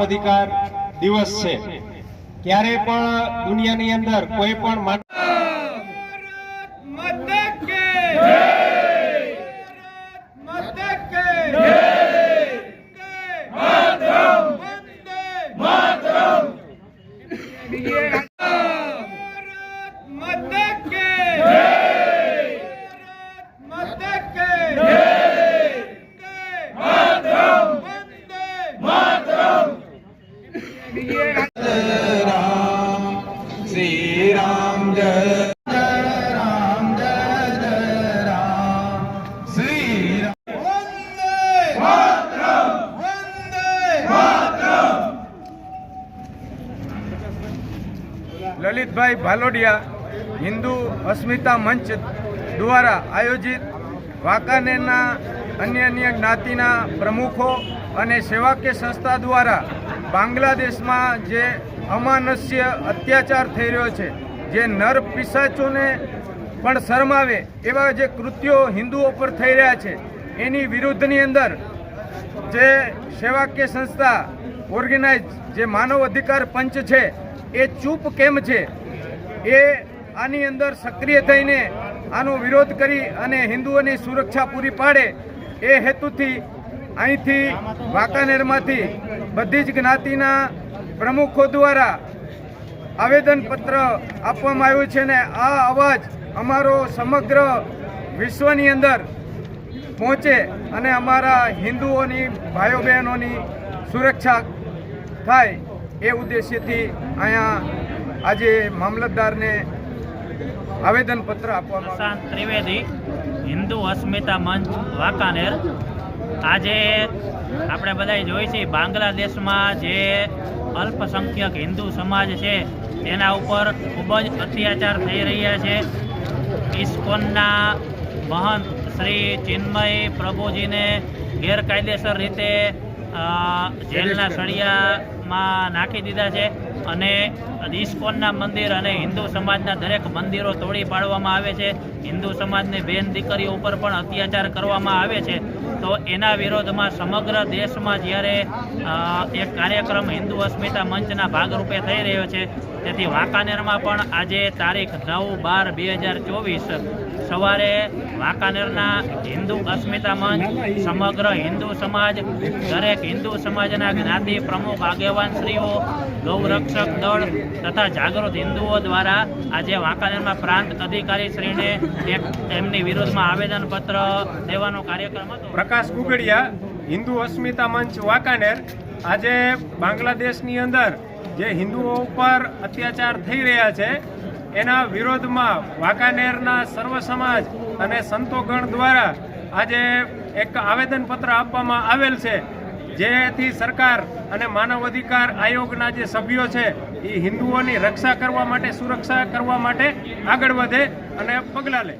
અધિકાર દિવસ છે. ક્યારે પણ દુનિયાની અંદર કોઈ પણ લલિતભાઈ ભાલોડિયા હિન્દુ અસ્મિતા મંચ દ્વારા આયોજિત વાંકાનેરના અન્ય અન્ય જ્ઞાતિના પ્રમુખો અને સેવાકીય સંસ્થા દ્વારા બાંગ્લાદેશમાં જે અમાનસ્ય અત્યાચાર થઈ રહ્યો છે જે નર પિશાચોને પણ શરમાવે એવા જે કૃત્યો હિન્દુઓ પર થઈ રહ્યા છે, એની વિરુદ્ધની અંદર જે સેવાકીય સંસ્થા ઓર્ગેનાઇઝ જે માનવ અધિકાર પંચ છે, એ ચૂપ કેમ છે? એ આની અંદર સક્રિય થઈને આનો વિરોધ કરી અને હિન્દુઓની સુરક્ષા પૂરી પાડે, એ હેતુથી અહીંથી વાંકાનેરમાંથી બધી જ જ્ઞાતિના પ્રમુખો દ્વારા આવેદનપત્ર આપવામાં આવ્યું છે ને આ અવાજ અમારો સમગ્ર વિશ્વની અંદર પહોંચે અને અમારા હિન્દુઓની ભાઈઓ બહેનોની સુરક્ષા થાય એ ઉદ્દેશ્યથી અહીંયા આજે મામલતદારને આવેદનપત્ર આપવામાં ત્રિવેદી, હિન્દુ અસ્મિતા મંચ, વાંકાનેર. આજે આપણે બધા જોઈ છીએ બાંગ્લાદેશમાં જે અલ્પસંખ્યક હિન્દુ સમાજ છે તેના ઉપર ખૂબ જ અત્યાચાર થઈ રહ્યા છે. ઇસ્કોનના મહંત શ્રી ચિન્મય પ્રભુજીને ગેરકાયદેસર રીતે જેલના સળિયામાં નાખી દીધા છે. અને ઇસ્કોનના મંદિર અને હિન્દુ સમાજના દરેક મંદિરો તોડી પાડવામાં આવે છે. હિન્દુ સમાજની બેન દીકરીઓ ઉપર પણ અત્યાચાર કરવામાં આવે છે. તો એના વિરોધમાં સમગ્ર દેશમાં જ્યારે એક કાર્યક્રમ હિન્દુ અસ્મિતા મંચના ભાગરૂપે થઈ રહ્યો છે, તેથી વાંકાનેરમાં પણ આજે તારીખ નવ બાર બે હજાર ચોવીસ સવારે વાંકાનેરના હિન્દુ અસ્મિતા મંચ, સમગ્ર હિન્દુ સમાજ, દરેક હિન્દુ સમાજના જ્ઞાતિ પ્રમુખ આગેવાન શ્રીઓ ગૌરક્ષક દળ તથા જાગૃત હિન્દુઓ દ્વારા આજે વાંકાનેરમાં પ્રાંત અધિકારી શ્રીને એક એમની વિરોધમાં આવેદનપત્ર દેવાનો કાર્યક્રમ હતો. પ્રકાશ કુકડિયા હિન્દુ અસ્મિતા મંચ, વાંકાનેર. આજે બાંગ્લાદેશની અંદર જે હિન્દુઓ ઉપર અત્યાચાર થઈ રહ્યા છે, એના વિરોધમાં વાંકાનેરના સર્વ સમાજ અને સંતોગણ દ્વારા આજે એક આવેદનપત્ર આપવામાં આવેલ છે. જેથી સરકાર અને માનવ અધિકાર આયોગના જે સભ્યો છે એ હિન્દુઓની રક્ષા કરવા માટે, સુરક્ષા કરવા માટે આગળ વધે અને પગલાં લે.